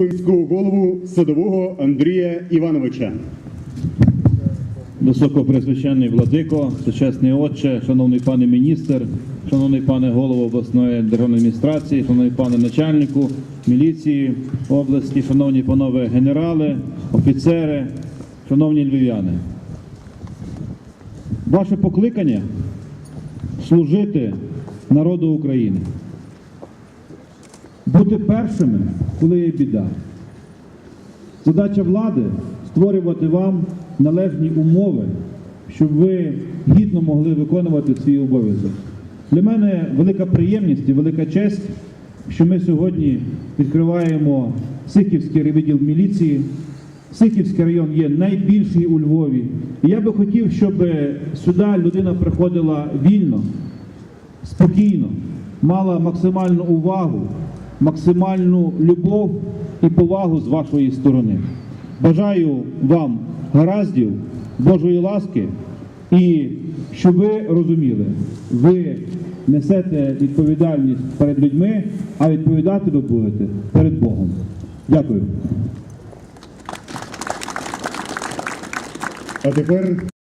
міського голову садового Андрія Івановича. Високопресвященний владико, сучасний отче, шановний пане міністр, шановний пане голово обласної державної адміністрації, шановний пане начальнику міліції області, шановні панове генерали, офіцери, шановні львів'яни. Ваше покликання служити народу України, бути першими, коли є біда. Задача влади створювати вам належні умови, щоб ви гідно могли виконувати свій обов'язок. Для мене велика приємність і велика честь, що ми сьогодні відкриваємо Сихівський відділ міліції. Сихівський район є найбільший у Львові. І я би хотів, щоб сюди людина приходила вільно, спокійно, мала максимальну увагу, максимальну любов і повагу з вашої сторони. Бажаю вам гараздів, Божої ласки і щоб ви розуміли, ви несете відповідальність перед людьми, а відповідати ви будете перед Богом. Дякую. А тепер